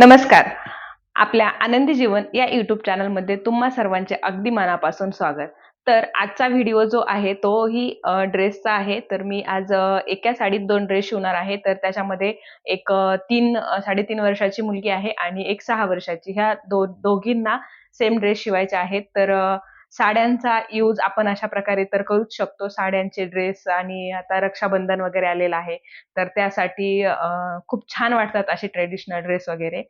नमस्कार. आपल्या आनंदी जीवन या युट्यूब चॅनलमध्ये तुम्हा सर्वांचे अगदी मनापासून स्वागत. तर आजचा व्हिडिओ जो आहे तोही ड्रेसचा आहे. तर मी आज एका साडीत दोन ड्रेस शिवणार आहे. तर त्याच्यामध्ये एक तीन साडेतीन वर्षाची मुलगी आहे आणि एक सहा वर्षाची. ह्या दो दोघींना सेम ड्रेस शिवायचे आहेत. तर साड्यांचा यूज आपण अशा प्रकारे तर करूच शकतो. साड्यांचे ड्रेस आणि आता रक्षाबंधन वगैरे आलेलं आहे. तर त्यासाठी खूप छान वाटतात असे ट्रेडिशनल ड्रेस वगैरे.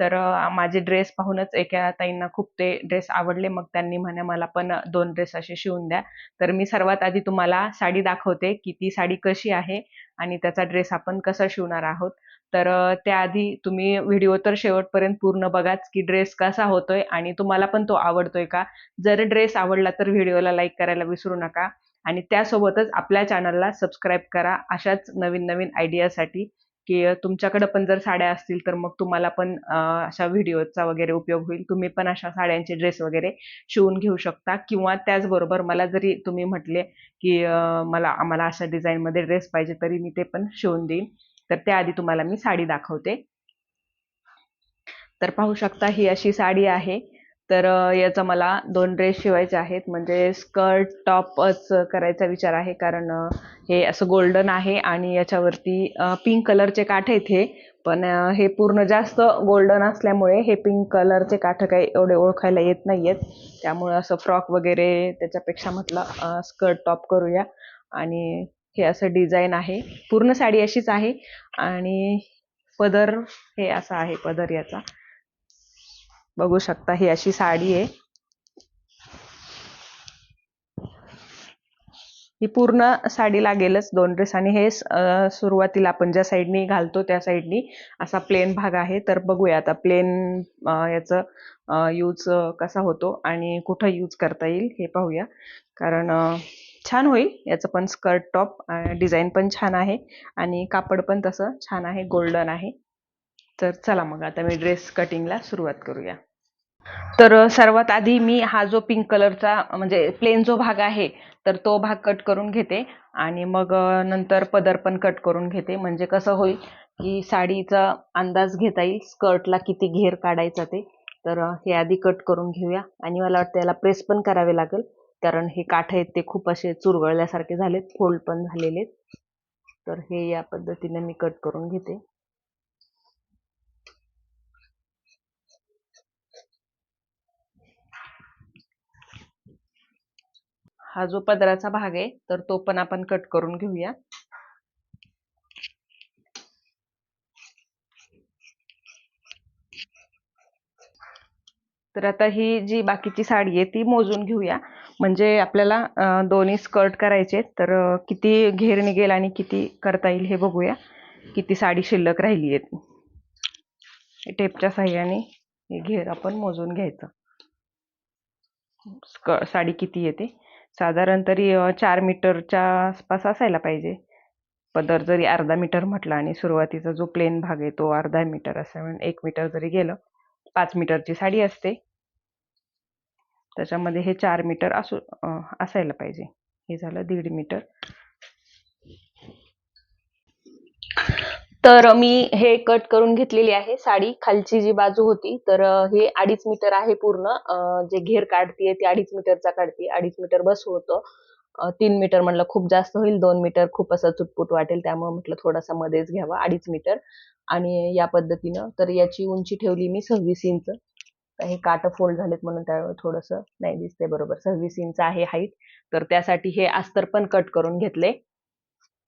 तर माझे ड्रेस पाहूनच एका ताईंना खूप ते ड्रेस आवडले. मग त्यांनी म्हणे मला पण दोन ड्रेस असे शिवून द्या. तर मी सर्वात आधी तुम्हाला साडी दाखवते की ती साडी कशी आहे आणि त्याचा ड्रेस आपण कसा शिवणार आहोत. तर त्याआधी तुम्ही व्हिडिओ तर शेवटपर्यंत पूर्ण बघाच की ड्रेस कसा होतोय आणि तुम्हाला पण तो आवडतोय का? जर ड्रेस आवडला तर व्हिडिओला लाईक करायला विसरू नका आणि त्यासोबतच आपल्या चॅनलला सबस्क्राईब करा अशाच नवीन नवीन आयडियासाठी की तुमच्याकडे पण जर साड्या असतील तर मग तुम्हाला पण अशा व्हिडिओचा वगैरे उपयोग होईल. तुम्ही पण अशा साड्यांचे ड्रेस वगैरे शिवून घेऊ शकता किंवा त्याचबरोबर मला जरी तुम्ही म्हटले की मला आम्हाला अशा डिझाईनमध्ये ड्रेस पाहिजे तरी मी ते पण शिवून देईन. तर त्याआधी तुम्हाला मी साडी दाखवते. तर पाहू शकता ही अशी साडी आहे. तर याचा मला दोन ड्रेस शिवायचे आहेत. म्हणजे स्कर्ट टॉपच करायचा विचार आहे. कारण हे असं गोल्डन आहे आणि याच्यावरती पिंक कलरचे काठ आहेत हे. पण हे पूर्ण जास्त गोल्डन असल्यामुळे हे पिंक कलरचे काठ काही एवढे ओळखायला येत नाही आहेत त्यामुळे असं फ्रॉक वगैरे त्याच्यापेक्षा म्हटलं स्कर्ट टॉप करूया. आणि हे असं डिझाईन आहे. पूर्ण साडी अशीच आहे आणि पदर हे असा आहे पदर याचा. बघू शकता ही अशी साडी आहे. ही पूर्ण साडी लागेलच दोन ड्रेस आणि हे सुरुवातीला आपण ज्या साईडनी घालतो त्या साईडनी असा प्लेन भाग आहे. तर बघूया आता प्लेन याचं यूज कसा होतो आणि कुठं यूज करता येईल हे पाहूया. कारण छान होईल. याचं पण स्कर्ट टॉप डिझाईन पण छान आहे. आणि कापड पण तसं छान आहे गोल्डन आहे. तर चला मग आता मी ड्रेस कटिंगला सुरुवात करूया. तर सर्वात आधी मी हा जो पिंक कलरचा म्हणजे प्लेन जो भाग आहे तर तो भाग कट करून घेते. आणि मग नंतर पदर पण कट करून घेते. म्हणजे कसं होईल की साडीचा अंदाज घेता येईल स्कर्टला किती घेर काढायचा ते. तर हे आधी कट करून घेऊया. आणि मला वाटतं याला प्रेस पण करावे लागेल. कारण हे काठ आहेत ते खूप असे चुरगळल्यासारखे झालेत फोल्ड पण झालेले तर हे या पद्धतीने मी कट करून घेते. हा जो पदराचा भाग आहे तर तो पण आपण कट करून घेऊया. तर आता ही जी बाकीची साडी आहे ती मोजून घेऊया. म्हणजे आपल्याला दोन्ही स्कर्ट करायचे आहेत. तर किती घेर निघेल आणि किती करता येईल हे बघूया. किती साडी शिल्लक राहिली आहे टेपच्या साह्याने हे घेर आपण मोजून घ्यायचं. स्क साडी किती येते? साधारण तरी चार मीटरच्या आसपास असायला पाहिजे. पदर जरी अर्धा मीटर म्हटला आणि सुरुवातीचा जो प्लेन भाग आहे तो अर्धा मीटर असा म्हणून एक मीटर जरी गेलं पाच मीटरची साडी असते. त्याच्यामध्ये हे चार मीटर असू असायला पाहिजे. हे झालं दीड मीटर. तर मी हे कट करून घेतलेली आहे. साडी खालची जी बाजू होती तर हे अडीच मीटर आहे पूर्ण. जे घेर काढतीये ती अडीच मीटरचा काढते अडीच मीटर बस होतं. तीन मीटर म्हटलं खूप जास्त होईल. दोन मीटर खूप असं चुटपुट वाटेल. त्यामुळे म्हटलं थोडासा मध्येच घ्यावा. अडीच मीटर. आणि या पद्धतीनं तर याची उंची ठेवली मी सव्वीस इंच. हे काट फोल्ड झालेत म्हणून त्यावेळी थोडंसं नाही दिसते बरोबर. सव्वीस इंच आहे हाईट तर त्यासाठी हे अस्तर पण कट करून घेतले.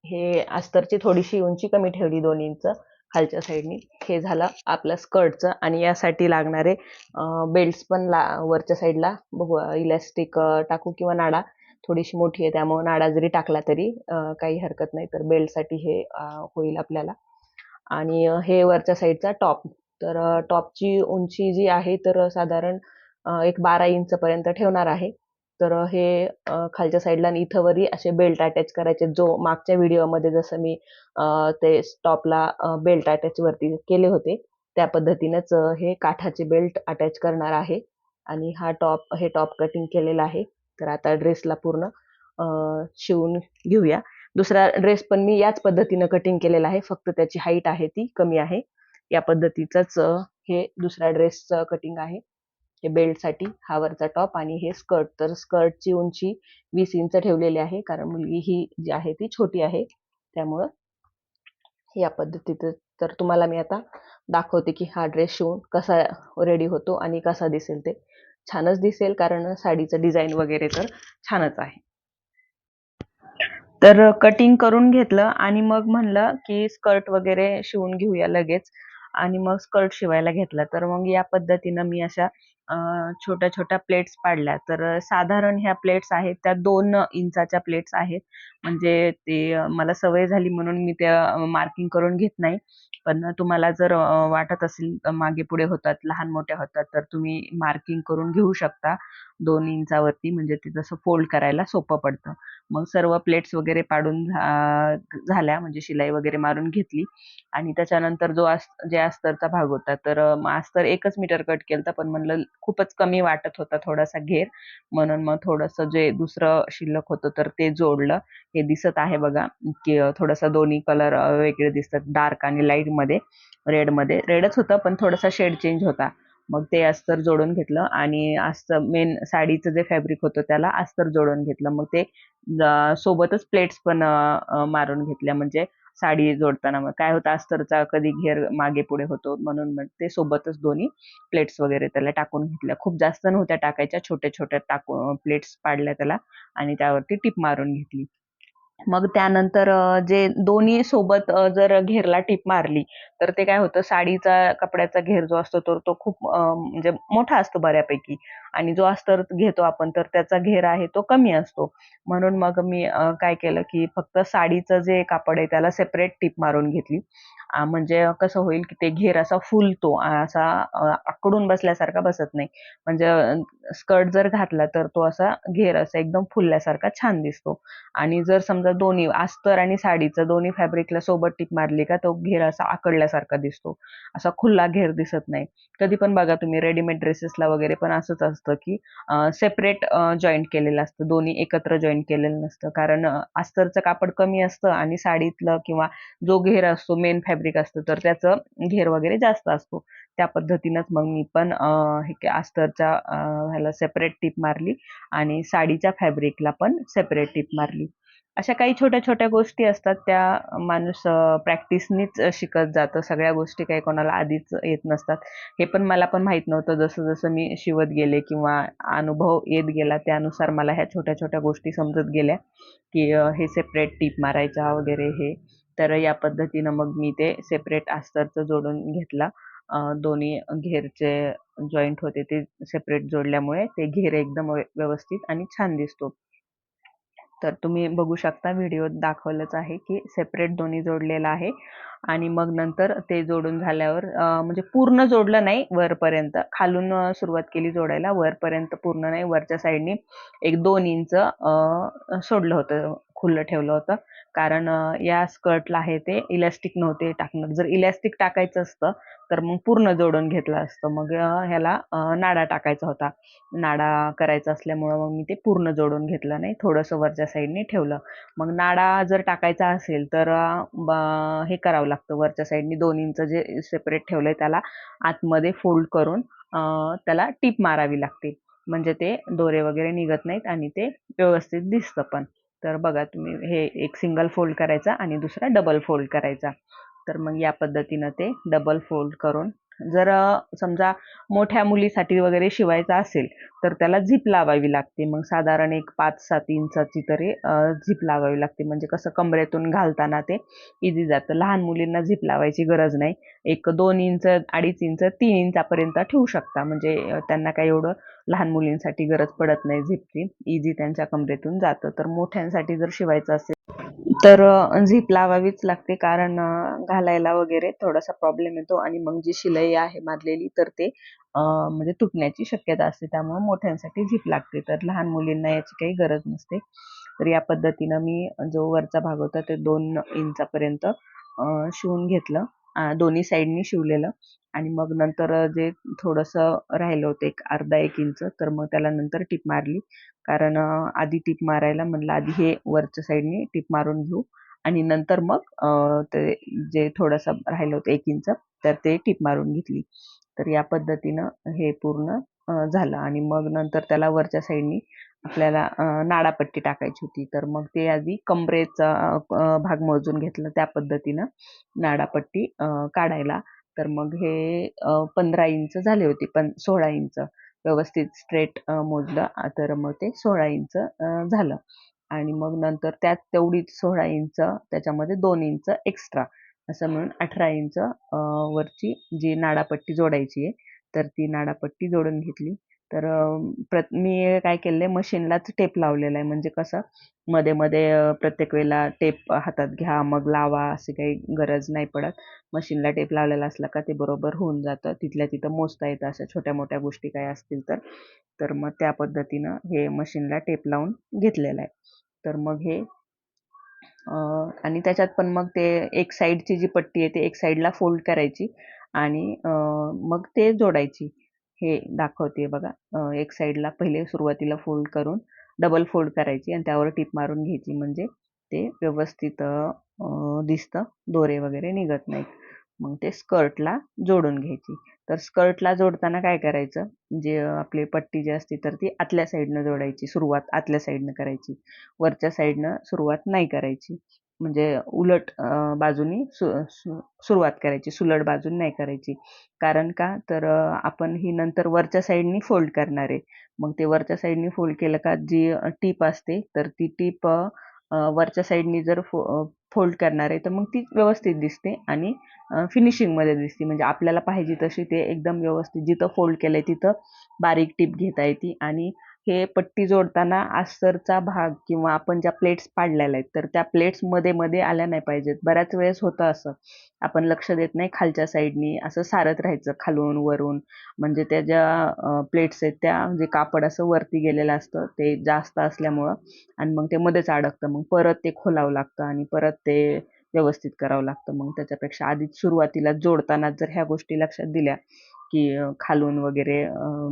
हे अस्तरची थोडीशी उंची कमी ठेवली दोन इंच खालच्या साईडनी हे झालं आपलं स्कर्टचं आणि यासाठी लागणारे बेल्ट्स पण ला वरच्या साईडला बघू इलॅस्टिक टाकू किंवा नाडा. थोडीशी मोठी आहे त्यामुळे नाडा जरी टाकला तरी काही हरकत नाही. तर बेल्टसाठी हे होईल आपल्याला. आणि हे वरच्या साईडचा टॉप तर टॉपची उंची जी आहे तर साधारण एक बारा इंच पर्यंत ठेवणार आहे. तर हे खालच्या साईडला आणि इथं वरी असे बेल्ट अटॅच करायचे जो मागच्या व्हिडिओमध्ये जसं मी ते टॉपला बेल्ट अटॅच वरती केले होते त्या पद्धतीनेच हे काठाचे बेल्ट अटॅच करणार आहे. आणि हा टॉप हे टॉप कटिंग केलेला आहे. तर आता ड्रेसला पूर्ण शिवून घेऊया. दुसरा ड्रेस पण मी याच पद्धतीनं कटिंग केलेला आहे. फक्त त्याची हाईट आहे ती कमी आहे. या पद्धतीचाच हे दुसऱ्या ड्रेसचं कटिंग आहे. हे बेल्टसाठी हा वरचा टॉप आणि हे स्कर्ट तर स्कर्टची उंची वीस इंच ठेवलेली आहे कारण मुलगी ही जी आहे ती छोटी आहे. त्यामुळं या पद्धतीचं तर तुम्हाला मी आता दाखवते की हा ड्रेस शिवून कसा रेडी होतो आणि कसा दिसेल ते. छानच दिसेल कारण साडीचं डिझाईन वगैरे तर छानच आहे. तर कटिंग करून घेतलं आणि मग म्हणलं की स्कर्ट वगैरे शिवून घेऊया लगेच. आणि मग स्कर्ट शिवायला घेतला. तर मग या पद्धतीनं मी अशा छोट्या छोट्या प्लेट्स पाडल्या. तर साधारण ह्या प्लेट्स आहेत त्या दोन इंचाच्या प्लेट्स आहेत. म्हणजे ते मला सवय झाली म्हणून मी त्या मार्किंग करून घेत नाही. पण तुम्हाला जर वाटत असेल मागे पुढे होतात लहान मोठ्या होतात तर तुम्ही मार्किंग करून घेऊ शकता. दोन इंचावरती म्हणजे ते जसं फोल्ड करायला सोपं पडतं. मग सर्व प्लेट्स वगैरे पाडून झाल्या म्हणजे शिलाई वगैरे मारून घेतली. आणि त्याच्यानंतर जो जे अस्तरचा भाग होता तर अस्तर एकच मीटर कट केलं पण म्हणलं खूपच कमी वाटत होता थोडासा घेर. म्हणून मग थोडंसं जे दुसरं शिल्लक होतं तर ते जोडलं. हे दिसत आहे बघा की थोडंसं दोन्ही कलर वेगळे दिसतात. डार्क आणि लाइट मध्ये रेडमध्ये रेडच होतं पण थोडासा शेड चेंज होता. मग ते अस्तर जोडून घेतलं आणि अस्तर मेन साडीचं जे फॅब्रिक होतं त्याला अस्तर जोडून घेतलं. मग ते सोबतच प्लेट्स पण मारून घेतल्या. म्हणजे साडी जोडताना मग. काय होतं अस्तरचा कधी घेर मागे पुढे होतो म्हणून मग ते सोबतच दोन्ही प्लेट्स वगैरे त्याला टाकून घेतल्या. खूप जास्त नव्हत्या टाकायच्या छोट्या छोट्या टाकून प्लेट्स पाडल्या त्याला आणि त्यावरती टिप मारून घेतली. मग त्यानंतर जे दोन्ही सोबत जर घेरला टीप मारली तर ते काय होतं साडीचा कपड्याचा घेर जो असतो तर तो खूप म्हणजे मोठा असतो बऱ्यापैकी. आणि जो अस्तर घेतो आपण तर त्याचा घेर आहे तो कमी असतो. म्हणून मग मी काय केलं की फक्त साडीचं जे कापड आहे त्याला सेपरेट टीप मारून घेतली. म्हणजे कसं होईल की ते घेर असा फुलतो असा आकडून बसल्यासारखा बसत नाही. म्हणजे स्कर्ट जर घातला तर तो असा घेर असा एकदम फुलल्यासारखा छान दिसतो. आणि जर समजा दोन्ही अस्तर आणि साडीचं दोन्ही फॅब्रिकला सोबत टीप मारली का तो घेर असा आकडल्यासारखा दिसतो. असा खुल्ला घेर दिसत नाही. कधी पण बघा तुम्ही रेडीमेड ड्रेसेसला वगैरे पण असंच असतं. की सेपरेट जॉईंट केलेलं असतं. दोन्ही एकत्र जॉईंट केलेलं नसतं. कारण अस्तरचं कापड कमी असतं आणि साडीतलं किंवा जो घेर असतो मेन फॅब्रिक असतं तर त्याचं घेर वगैरे जास्त असतो. त्या पद्धतीनंच मग मी पण हे अस्तरच्या ह्याला सेपरेट टीप मारली आणि साडीच्या फॅब्रिकला पण सेपरेट टीप मारली. अशा काही छोट्या छोट्या गोष्टी असतात त्या माणूस प्रॅक्टिसनीच शिकत जातं. सगळ्या गोष्टी काही कोणाला आधीच येत नसतात. हे पण मला पण माहीत नव्हतं. जसं जसं मी शिवत गेले किंवा अनुभव येत गेला त्यानुसार मला ह्या छोट्या छोट्या गोष्टी समजत गेल्या की हे सेपरेट टीप मारायचा वगैरे हे. तर या पद्धतीनं मग मी ते सेपरेट अस्तरचं जोडून घेतला. दोन्ही घेरचे जॉईंट होते ते सेपरेट जोडल्यामुळे ते घेर एकदम व्यवस्थित आणि छान दिसतो. तर तुम्ही बघू शकता व्हिडिओ दाखवलंच आहे की सेपरेट दोन्ही जोडलेलं आहे. आणि मग नंतर ते जोडून झाल्यावर म्हणजे पूर्ण जोडलं नाही वरपर्यंत. खालून सुरुवात केली जोडायला. वरपर्यंत पूर्ण नाही. वरच्या साईडने एक दोन इंच सोडलं होतं. खुल्लं ठेवलं होतं. कारण या स्कर्टला आहे ते इलॅस्टिक नव्हते टाकणार. जर इलॅस्टिक टाकायचं असतं तर मग पूर्ण जोडून घेतलं असतं. मग ह्याला नाडा टाकायचा होता. नाडा करायचा असल्यामुळं मग मी ते पूर्ण जोडून घेतलं नाही. थोडंसं वरच्या साईडने ठेवलं. मग नाडा जर टाकायचा असेल तर हे करावं लागतं. वरच्या साईडने दोन इंच जे सेपरेट ठेवलंय त्याला आतमध्ये फोल्ड करून त्याला टीप मारावी लागते. म्हणजे ते दोरे वगैरे निघत नाहीत आणि ते व्यवस्थित दिसतं पण. तर बघा तुम्ही हे एक सिंगल फोल्ड करायचा आणि दुसरा डबल फोल्ड करायचा. तर मग या पद्धतीनं ते डबल फोल्ड करून जर समजा मोठ्या मुलीसाठी वगैरे शिवायचा असेल तर त्याला झिप लावावी लागते. मग साधारण एक पाच सात इंचाची तरी झिप लावावी लागते. म्हणजे कसं कमरेतून घालताना ते इझी जातं. लहान मुलींना झिप लावायची गरज नाही. एक दोन इंच अडीच इंच तीन इंचापर्यंत ठेवू शकता. म्हणजे त्यांना काही एवढं लहान मुलींसाठी गरज पडत नाही झिपची. इझी त्यांच्या कमरेतून जातं. तर मोठ्यांसाठी जर शिवायचं असेल तर झिप लावावीच लागते. कारण घालायला वगैरे थोडासा प्रॉब्लेम येतो आणि मग जी शिलाई आहे मारलेली तर ते म्हणजे तुटण्याची शक्यता असते. त्यामुळे मोठ्यांसाठी झिप लागते. तर लहान मुलींना याची काही गरज नसते. तर या पद्धतीनं मी जो वरचा भाग होता ते दोन इंचापर्यंत शिवून घेतलं. दोन्ही साईडनी शिवलेलं. आणि मग नंतर जे थोडंसं राहिलं होतं एक अर्धा एक इंच तर मग त्याला नंतर टीप मारली. कारण आधी टीप मारायला म्हणलं आधी हे वरच्या साईडने टीप मारून घेऊ. आणि नंतर मग ते जे थोडंसं राहिलं होतं एक इंच तर ते टीप मारून घेतली. तर या पद्धतीनं हे पूर्ण झालं. आणि मग नंतर त्याला वरच्या साईडनी आपल्याला नाडापट्टी टाकायची होती. तर मग ते आधी कमरेचा भाग मोजून घेतलं त्या पद्धतीनं नाडापट्टी काढायला. तर मग हे पंधरा इंच झाले होते पण सोळा इंच व्यवस्थित स्ट्रेट मोजलं. तर मग ते सोळा इंच झालं. आणि मग नंतर त्यात तेवढीच सोळा इंच त्याच्यामध्ये दोन इंच एक्स्ट्रा. असं म्हणून अठरा इंच वरची जी नाडापट्टी जोडायची आहे तर ती नाडापट्टी जोडून घेतली. तर प्रत मी काय केले मशीनलाच टेप लावलेला आहे. म्हणजे कसं मध्ये मध्ये प्रत्येक वेळेला टेप हातात घ्या मग लावा अशी काही गरज नाही पडत. मशीनला टेप लावलेला असला का ते बरोबर होऊन जातं. तिथल्या तिथं मोजता येतं अशा छोट्या मोठ्या गोष्टी काय असतील तर. तर मग त्या पद्धतीनं हे मशीनला टेप लावून घेतलेलं आहे. तर मग हे आणि त्याच्यात पण मग ते एक साईडची जी पट्टी आहे ते एक साईडला फोल्ड करायची आणि मग ते जोडायची. हे दाखवते बघा. एक साईडला पहिले सुरुवातीला फोल्ड करून डबल फोल्ड करायची आणि त्यावर टीप मारून घ्यायची. म्हणजे ते व्यवस्थित दिसतं. दोरे वगैरे निघत नाहीत. मग ते स्कर्टला जोडून घ्यायची. तर स्कर्टला जोडताना काय करायचं? जे आपली पट्टी जी असते तर ती आतल्या साईडनं जोडायची. सुरुवात आतल्या साईडनं करायची. वरच्या साईडनं सुरुवात नाही करायची. म्हणजे उलट बाजूनी सु सु सुरुवात करायची सुलट बाजून नाही करायची. कारण का? तर आपण ही नंतर वरच्या साईडनी फोल्ड करणार आहे. मग ते वरच्या साईडनी फोल्ड केलं का? जी टीप असते तर ती टीप वरच्या साईडनी जर फो फोल्ड करणार आहे तर मग ती व्यवस्थित दिसते आणि फिनिशिंगमध्ये दिसते. म्हणजे आपल्याला पाहिजे तशी ते एकदम व्यवस्थित जिथं फोल्ड केलं आहे तिथं बारीक टीप घेता येते आणि हे पट्टी जोडताना आस्तरचा भाग किंवा आपण ज्या प्लेट्स पाडलेल्या आहेत तर त्या प्लेट्समध्ये मध्ये आल्या नाही पाहिजेत. बऱ्याच वेळेस होतं असं. आपण लक्ष देत नाही खालच्या साईडनी असं सारत राहायचं खालून वरून. म्हणजे त्या ज्या प्लेट्स आहेत त्या म्हणजे कापड असं वरती गेलेलं असतं ते जास्त असल्यामुळं. आणि मग ते मध्येच अडकतं. मग परत ते खोलावं लागतं आणि परत ते व्यवस्थित करावं लागतं. मग त्याच्यापेक्षा आधीच सुरुवातीला जोडताना जर ह्या गोष्टी लक्षात दिल्या की खालून वगैरे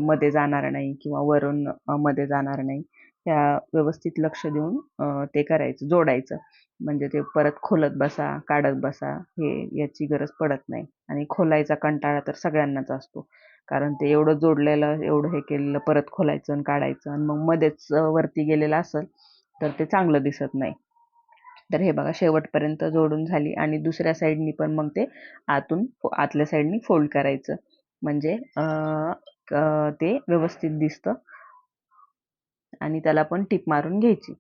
मध्ये जाणार नाही किंवा वरून मध्ये जाणार नाही. त्या व्यवस्थित लक्ष देऊन ते करायचं जोडायचं. म्हणजे ते परत खोलत बसा काढत बसा हे याची गरज पडत नाही. आणि खोलायचा कंटाळा तर सगळ्यांनाच असतो. कारण ते एवढं जोडलेलं एवढं हे केलेलं परत खोलायचं आणि काढायचं आणि मग मध्येच वरती गेलेलं असेल तर ते चांगलं दिसत नाही. तर हे बघा शेवटपर्यंत जोडून झाली. आणि दुसऱ्या साईडनी पण मग ते आतून आतल्या साईडनी फोल्ड करायचं. म्हणजे ते व्यवस्थित दिसतं. आणि त्याला पण टीप मारून घ्यायची.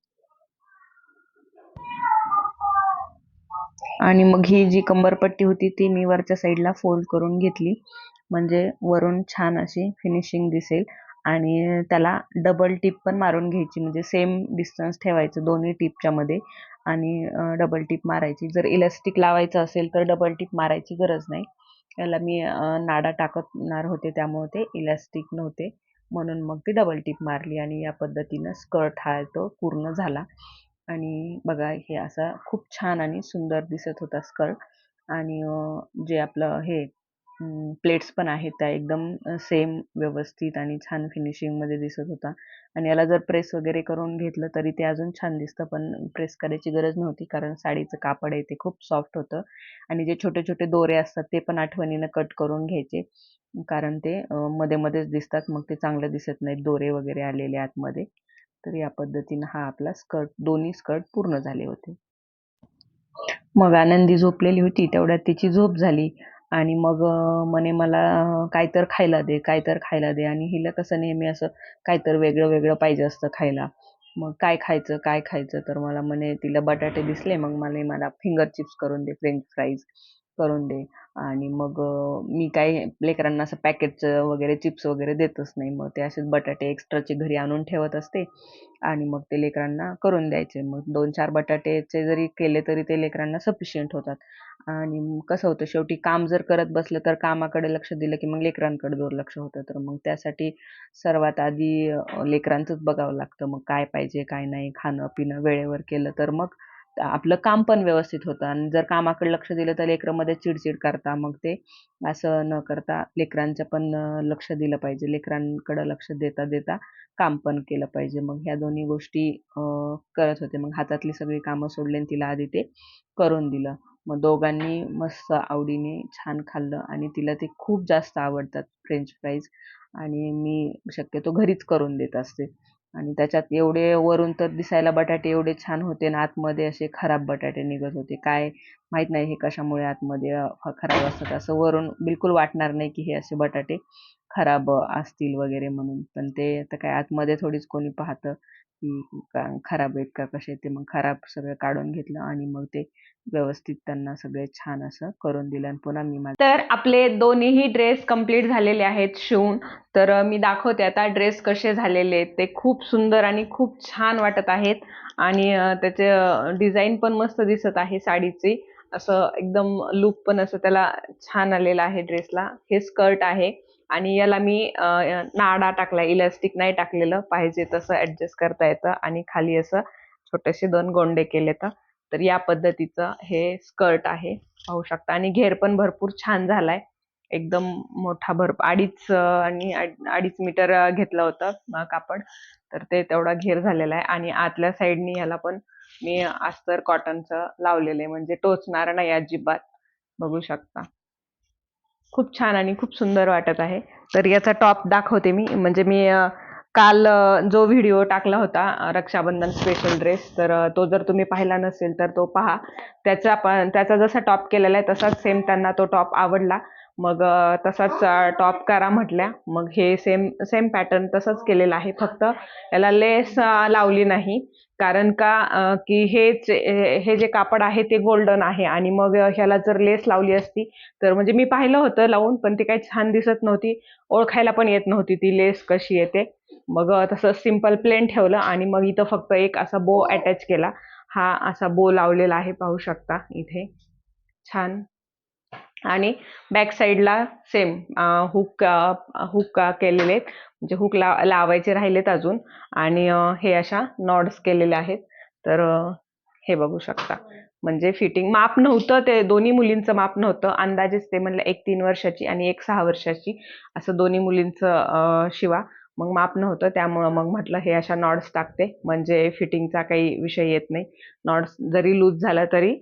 आणि मग ही जी कंबरपट्टी होती ती मी वरच्या साईडला फोल्ड करून घेतली. म्हणजे वरून छान अशी फिनिशिंग दिसेल. आणि त्याला डबल टीप पण मारून घ्यायची. म्हणजे सेम डिस्टन्स ठेवायचं दोन्ही टीपच्या मध्ये. आणि डबल टीप मारायची. जर इलास्टिक लावायचं असेल तर डबल टीप मारायची गरज नाही. याला मी नाडा टाकणार होते त्यामुळे ते इलास्टिक नव्हते. म्हणून मग ती डबल टीप मारली आणि या पद्धतीनं स्कर्ट हा तो पूर्ण झाला. आणि बघा हे असा खूप छान आणि सुंदर दिसत होता स्कर्ट आणि जे आपलं हे प्लेट्स पण आहेत त्या एकदम सेम व्यवस्थित आणि छान फिनिशिंगमध्ये दिसत होता. आणि याला जर प्रेस वगैरे करून घेतलं तरी ते अजून छान दिसतं पण प्रेस करायची गरज नव्हती कारण साडीचं कापड आहे ते खूप सॉफ्ट होतं. आणि जे छोटे छोटे दोरे असतात ते पण आठवणीनं कट करून घ्यायचे कारण ते मध्ये मध्येच दिसतात. मग ते चांगलं दिसत नाहीत. दोरे वगैरे आलेले आतमध्ये. तर या पद्धतीनं हा आपला स्कर्ट दोन्ही स्कर्ट पूर्ण झाले होते. मग आनंदी झोपलेली होती. तेवढ्यात तिची झोप झाली. आणि मग म्हणे मला काय तर खायला दे काय तर खायला दे. आणि हिला कसं नेहमी असं काय तर वेगळं वेगळं पाहिजे असतं खायला. मग काय खायचं काय खायचं? तर मला म्हणे तिला बटाटे दिसले मग मला मला फिंगर चिप्स करून दे फ्रेंच फ्राईज करून दे. आणि मग मी काही लेकरांना असं पॅकेटचं वगैरे चिप्स वगैरे देतच नाही. मग ते असेच बटाटे एक्स्ट्राचे घरी आणून ठेवत असते. आणि मग ते लेकरांना करून द्यायचे. मग दोन चार बटाट्याचे जरी केले तरी ते लेकरांना सफिशियंट होतात. आणि कसं होतं शेवटी काम जर करत बसलं तर कामाकडे लक्ष दिलं की मग लेकरांकडे दुर्लक्ष होतं. तर मग त्यासाठी सर्वात आधी लेकरांचंच बघावं लागतं. मग काय पाहिजे काय नाही खाणं पिणं वेळेवर केलं तर मग आपलं काम पण व्यवस्थित होतं. आणि जर कामाकडे लक्ष दिलं तर लेकरमध्ये चिडचिड करता मग ते असं न करता लेकरांचं पण लक्ष दिलं पाहिजे. लेकरांकडं लक्ष देता देता काम पण केलं पाहिजे. मग ह्या दोन्ही गोष्टी करत होते. मग हातातली सगळी कामं सोडले आणि तिला आधी ते करून दिलं. मग दोघांनी मस्त आवडीने छान खाल्लं आणि तिला ते खूप जास्त आवडतात फ्रेंच फ्राईज. आणि मी शक्यतो घरीच करून देत असते. आणि त्याच्यात एवढे वरून तर दिसायला बटाटे एवढे छान होते आणि आतमध्ये असे खराब बटाटे निघत होते. काय माहीत नाही हे कशामुळे आतमध्ये खराब असतात असं वरून बिलकुल वाटणार नाही की हे असे बटाटे खराब असतील वगैरे म्हणून. पण ते आता काय आतमध्ये थोडीच कोणी पाहतं. की का- खराब आहेत का कसे ते मग खराब सगळं काढून घेतलं आणि मग ते व्यवस्थित त्यांना सगळे छान असं करून दिलं आणि पुन्हा मी माझं तर आपले दोन्हीही ड्रेस कंप्लीट झालेले आहेत शिवून. तर मी दाखवते आता ड्रेस कसे झालेले आहेत. ते खूप सुंदर आणि खूप छान वाटत आहेत. आणि त्याचे डिझाईन पण मस्त दिसत आहे साडीची. असं एकदम लुक पण असं त्याला छान आलेलं आहे ड्रेसला. हे स्कर्ट आहे. आणि याला मी नाडा टाकलाय इलास्टिक नाही टाकलेलं पाहिजे तसं ऍडजस्ट करता येतं आणि खाली असं छोटेसे दोन गोंडे केले तर. या पद्धतीचं हे स्कर्ट आहे पाहू शकता. आणि घेर पण भरपूर छान झालाय. एकदम मोठा भर अडीच आणि अडीच मीटर घेतलं होतं कापड. तर ते तेवढा घेर झालेला आहे. आणि आतल्या साईडनी याला पण मी अस्तर कॉटनचं लावलेलं आहे. म्हणजे टोचणार नाही अजिबात. बघू शकता. खूप छान आणि खूप सुंदर वाटत आहे. तर याचा टॉप दाखवते मी. म्हणजे मी काल जो व्हिडिओ टाकला होता रक्षाबंधन स्पेशल ड्रेस तर तो जर तुम्ही पाहिला नसेल तर तो पहा. त्याचा पण त्याचा जसा टॉप केलेला आहे तसाच सेम त्यांना तो टॉप आवडला. मग तसाच टॉप करा म्हटल्या. मग हे सेम सेम पॅटर्न तसंच केलेलं आहे. फक्त याला लेस लावली नाही. कारण का की हेच हे जे कापड आहे ते गोल्डन आहे. आणि मग ह्याला जर लेस लावली असती तर म्हणजे मी पाहिलं होतं लावून पण ती काही छान दिसत नव्हती. ओळखायला पण येत नव्हती ती लेस कशी येते मग तसं सिंपल प्लेन ठेवलं आणि मग इथं फक्त एक असा बो अटॅच केला. हा असा बो लावलेला आहे पाहू शकता इथे. छान. आणि बॅक साईडला सेम हुक हुक केलेले आहेत. म्हणजे हुक ला लावायचे राहिलेत अजून. आणि हे अशा नॉड्स केलेले आहेत. तर हे बघू शकता. म्हणजे फिटिंग माप नव्हतं ते दोन्ही मुलींचं माप नव्हतं. अंदाजेच ते म्हणलं एक तीन वर्षाची आणि एक सहा वर्षाची. असं दोन्ही मुलींचं शिवा. मग माप नव्हतं. त्यामुळं मग म्हटलं हे अशा नॉड्स टाकते. म्हणजे फिटिंगचा काही विषय येत नाही. नॉड्स जरी लूज झाला तरी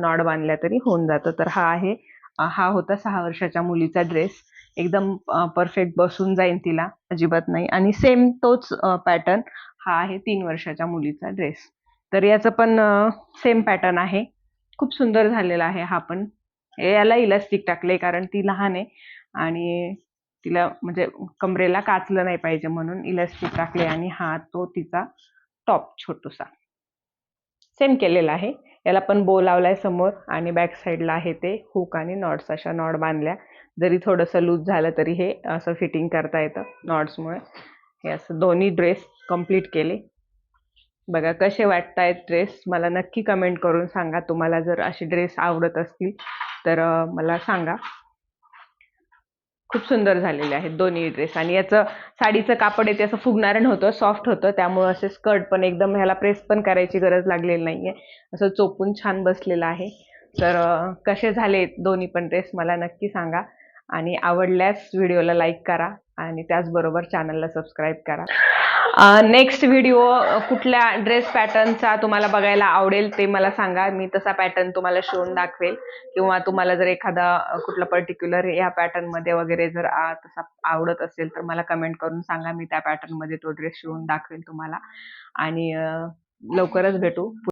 नॉड बांधल्या तरी होऊन जातं. तर हा आहे हा होता सहा वर्षाच्या मुलीचा ड्रेस एकदम परफेक्ट बसून जाईल तिला अजिबात नाही. आणि सेम तोच पॅटर्न हा आहे तीन वर्षाच्या मुलीचा ड्रेस तर याचं पण सेम पॅटर्न आहे. खूप सुंदर झालेला आहे हा पण. याला इलास्टिक टाकले कारण ती लहान आहे. आणि तिला म्हणजे कमरेला काचलं नाही पाहिजे म्हणून इलास्टिक टाकले आणि हा तो तिचा टॉप छोटूसा. सेम केलेला आहे. याला पण बो लावलाय समोर आणि बॅक साईडला आहे ते हुक आणि नॉट्स अशा नॉट बांधल्या. जरी थोडंसं लूज झालं तरी हे असं फिटिंग करता येतं नॉट्समुळे हे असं दोन्ही ड्रेस कंप्लीट केले. बघा कसे वाटतायत ड्रेस मला नक्की कमेंट करून सांगा. तुम्हाला जर असे ड्रेस आवडत असतील तर मला सांगा. खूप सुंदर झालेले आहेत दोन्ही ड्रेस आणि याचं साडीचं कापड आहे ते असं फुगणारं नव्हतं सॉफ्ट होतं. त्यामुळे असे स्कर्ट पण एकदम ह्याला प्रेस पण करायची गरज लागलेली नाही आहे असं चोपून छान बसलेलं आहे. तर कसे झाले दोन्ही पण ड्रेस मला नक्की सांगा. आणि आवडल्यास व्हिडिओला लाईक करा आणि त्याचबरोबर चॅनलला सबस्क्राईब करा. नेक्स्ट व्हिडिओ कुठल्या ड्रेस पॅटर्नचा तुम्हाला बघायला आवडेल ते मला सांगा. मी तसा पॅटर्न तुम्हाला शिवून दाखवेल. किंवा तुम्हाला जर एखादा कुठला पर्टिक्युलर या पॅटर्नमध्ये वगैरे जर तसा आवडत असेल तर मला कमेंट करून सांगा. मी त्या पॅटर्नमध्ये तो ड्रेस शिवून दाखवेल तुम्हाला. आणि लवकरच भेटू.